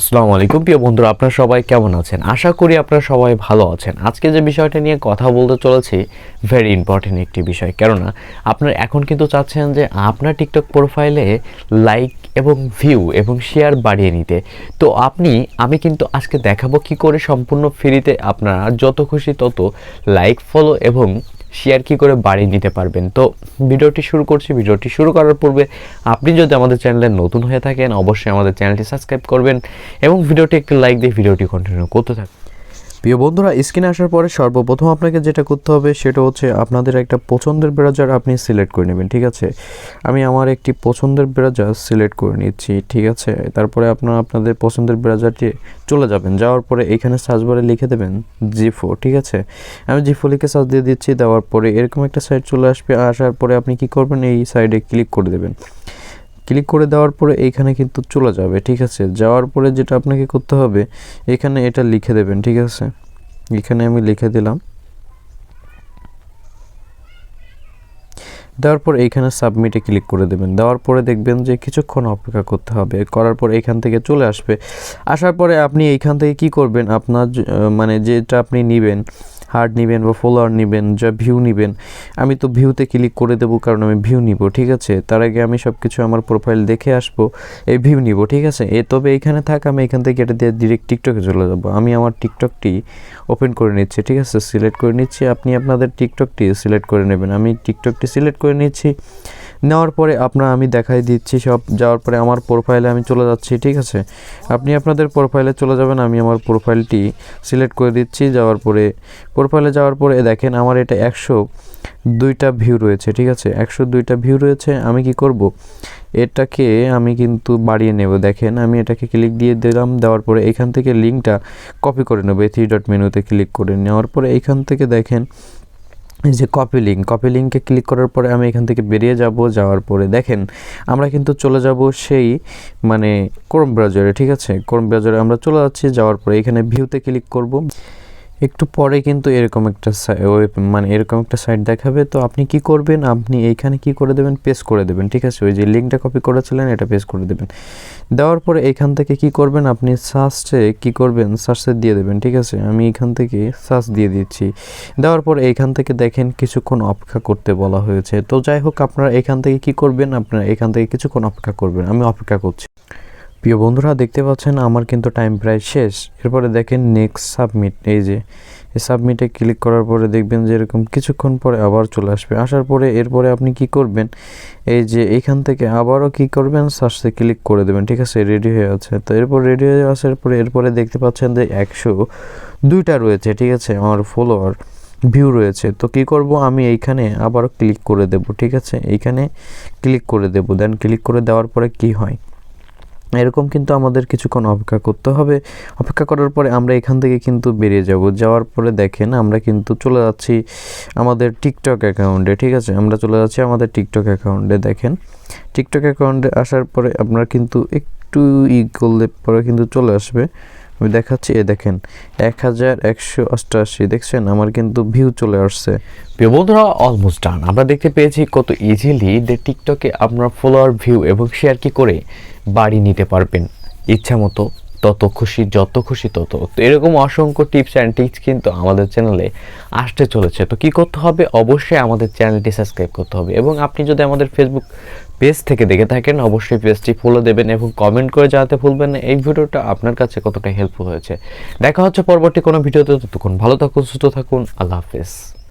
আসসালামু আলাইকুম। প্রিয় বন্ধুরা, আপনারা সবাই কেমন আছেন? আশা করি আপনারা সবাই ভালো আছেন। আজকে যে বিষয়টা নিয়ে কথা বলতে চলেছি ভেরি ইম্পর্টেন্ট একটি বিষয়। কেননা, আপনারা এখন কিন্তু চাচ্ছেন যে আপনার টিকটক প্রোফাইলে লাইক এবং ভিউ এবং শেয়ার বাড়িয়ে নিতে। তো আপনি, আমি কিন্তু আজকে দেখাবো কি করে সম্পূর্ণ ফ্রিতে আপনারা যত খুশি তত লাইক ফলো এবং শেয়ার কি করে বাড়িয়ে নিতে পারবেন? তো ভিডিওটি শুরু করছি। ভিডিওটি শুরু করার পূর্বে আপনি যদি আমাদের চ্যানেলে নতুন হয়ে থাকেন, অবশ্যই আমাদের চ্যানেলটি সাবস্ক্রাইব করবেন এবং ভিডিওটি একটি লাইক দিয়ে ভিডিওটি কন্টিনিউ করতে থাকুন। প্রিয় বন্ধুরা, স্ক্রিনে আসার পরে সর্বপ্রথম আপনাকে যেটা করতে হবে সেটা হচ্ছে আপনাদের একটা পছন্দের ব্রাউজার আপনি সিলেক্ট করে নেবেন, ঠিক আছে? আমি আমার একটি পছন্দের ব্রাউজার সিলেক্ট করে নিচ্ছি, ঠিক আছে? তারপরে আপনারা আপনাদের পছন্দের ব্রাউজারটি চলে যাবেন, যাওয়ার পরে এখানে সার্চ বারে লিখে দেবেন জিফো ঠিক আছে? আমি জিফো লিখে সার্চ দিয়ে দিচ্ছি, দেওয়ার পরে এরকম একটা সাইট চলে আসবে, আসার পরে আপনি কি করবেন? এই সাইডে ক্লিক করে দেবেন। ক্লিক করে দেওয়ার পরে এইখানে কিন্তু চলে যাবে, ঠিক আছে? যাওয়ার পরে যেটা আপনাকে করতে হবে, এখানে এটা লিখে দেবেন, ঠিক আছে? এখানে আমি লিখে দিলাম। দেওয়ার পর এইখানে সাবমিটে ক্লিক করে দেবেন। দেওয়ার পরে দেখবেন যে কিছুক্ষণ অপেক্ষা করতে হবে। করার পর এইখান থেকে চলে আসবে। আসার পরে আপনি এইখান থেকে কি করবেন? আপনার মানে যেটা আপনি নেবেন হার্ট নেবেন বা ফলোয়ার নেবেন, যা ভিউ নেবেন, আমি তো ভিউতে ক্লিক করে দেবো কারণ আমি ভিউ নিব, ঠিক আছে? তার আগে আমি সব কিছু আমার প্রোফাইল দেখে আসব এই ভিউ নিব, ঠিক আছে? এ তবে এইখানে থাক, আমি এখান থেকে এটা দিয়ে ডিরেক্ট টিকটকে চলে যাব। আমি আমার টিকটকটি ওপেন করে নিচ্ছি, ঠিক আছে? সিলেক্ট করে নিচ্ছি, আপনি আপনাদের টিকটকটি সিলেক্ট করে নেবেন। আমি টিকটকটি সিলেক্ট করে নিচ্ছি। নেওয়ার পরে আপনার আমি দেখাই দিচ্ছি সব, যাওয়ার পরে আমার প্রোফাইলে আমি চলে যাচ্ছি, ঠিক আছে? আপনি আপনাদের প্রোফাইলে চলে যাবেন, আমি আমার প্রোফাইলটি সিলেক্ট করে দিচ্ছি, যাওয়ার পরে প্রোফাইলে যাওয়ার পরে দেখেন আমার এটা একশো দুইটা ভিউ রয়েছে, ঠিক আছে? একশো দুইটা ভিউ রয়েছে, আমি কি করব? এটাকে আমি কিন্তু বাড়িয়ে নেব, দেখেন, আমি এটাকে ক্লিক দিয়ে দিলাম, দেওয়ার পরে এখান থেকে লিঙ্কটা কপি করে নেব, এই থ্রি ডট মেনুতে ক্লিক করে নেওয়ার পরে এইখান থেকে দেখেন যে কপি লিঙ্ক কপি লিঙ্কে ক্লিক করার পরে আমি এখান থেকে বেরিয়ে যাব, যাওয়ার পরে দেখেন আমরা কিন্তু চলে যাব সেই মানে ক্রোম ব্রাউজারে ঠিক আছে? ক্রোম ব্রাউজারে আমরা চলে যাচ্ছি, যাওয়ার পরে এখানে ভিউতে ক্লিক করব। একটু পরে কিন্তু এরকম একটা মানে এরকম একটা সাইট দেখাবে। তো আপনি কি করবেন? আপনি এইখানে কি করে দেবেন? পেস্ট করে দেবেন, ঠিক আছে? ওই যে লিঙ্কটা কপি করেছিলেন, এটা পেস্ট করে দেবেন। দেওয়ার পরে এইখান থেকে কি করবেন? আপনি সার্চে কি করবেন? সার্চে দিয়ে দেবেন, ঠিক আছে? আমি এখান থেকে সার্চ দিয়ে দিচ্ছি। দেওয়ার পরে এইখান থেকে দেখেন কিছুক্ষণ অপেক্ষা করতে বলা হয়েছে। তো যাই হোক, আপনারা এখান থেকে কি করবেন? আপনারা এখান থেকে কিছুক্ষণ অপেক্ষা করবেন। আমি অপেক্ষা করছি। প্রিয় বন্ধুরা, দেখতে পাচ্ছেন আমার কিন্তু টাইম প্রায় শেষ। এরপরে দেখেন নেক্সট সাবমিট এই যে, এই সাবমিটে ক্লিক করার পরে দেখবেন যে এরকম কিছুক্ষণ পরে আবার চলে আসবে। আসার পরে এরপরে আপনি কি করবেন? এই যে এইখান থেকে আবারও কি করবেন? সার্চে ক্লিক করে দেবেন, ঠিক আছে? রেডি হয়ে আছে। তো এরপর রেডি হয়ে আসার পরে এরপরে দেখতে পাচ্ছেন যে একশো দুইটা রয়েছে, ঠিক আছে? আমার ফলোয়ার ভিউ রয়েছে। তো কি করব? আমি এইখানে আবারও ক্লিক করে দেব, ঠিক আছে? এইখানে ক্লিক করে দেব। দেন ক্লিক করে দেওয়ার পরে কি হয়? এরকম কিন্তু আমাদের কিছুক্ষণ অপেক্ষা করতে হবে। অপেক্ষা করার পরে আমরা এখান থেকে কিন্তু বেরিয়ে যাব। যাওয়ার পরে দেখেন আমরা কিন্তু চলে যাচ্ছি আমাদের টিকটক অ্যাকাউন্টে, ঠিক আছে? আমরা চলে যাচ্ছি আমাদের টিকটক অ্যাকাউন্টে, দেখেন। টিকটক অ্যাকাউন্টে আসার পরে আপনার কিন্তু একটু ই করলে পরে কিন্তু চলে আসবে। আমি দেখাচ্ছি, এ দেখেন, এক হাজার একশো অষ্টআশি, দেখছেন? আমার কিন্তু ভিউ চলে আসছে। প্রিয় বন্ধুরা অলমোস্ট ডান আমরা দেখতে পেয়েছি কত ইজিলি যে টিকটকে আপনার ফলোয়ার ভিউ এবং শেয়ার কি করে বাড়ি নিতে পারবেন। ইচ্ছা মতো তত খুশি, যত খুশি তত। তো এরকম অসংখ্য টিপস অ্যান্ড টিপস কিন্তু আমাদের চ্যানেলে আসতে চলেছে। তো কি করতে হবে? অবশ্যই আমাদের চ্যানেলটি সাবস্ক্রাইব করতে হবে এবং আপনি যদি আমাদের ফেসবুক পেজ থেকে দেখে থাকেন, অবশ্যই পেজটি ফলো দেবেন এবং কমেন্ট করে জানাতে ভুলবেন না। এই ভিডিওটা আপনার কাছে কতটা হেল্পফুল হয়েছে। দেখা হচ্ছে পরবর্তী কোনো ভিডিওতে। ততক্ষণ ভালো থাকুন, সুস্থ থাকুন। আল্লাহ হাফেজ।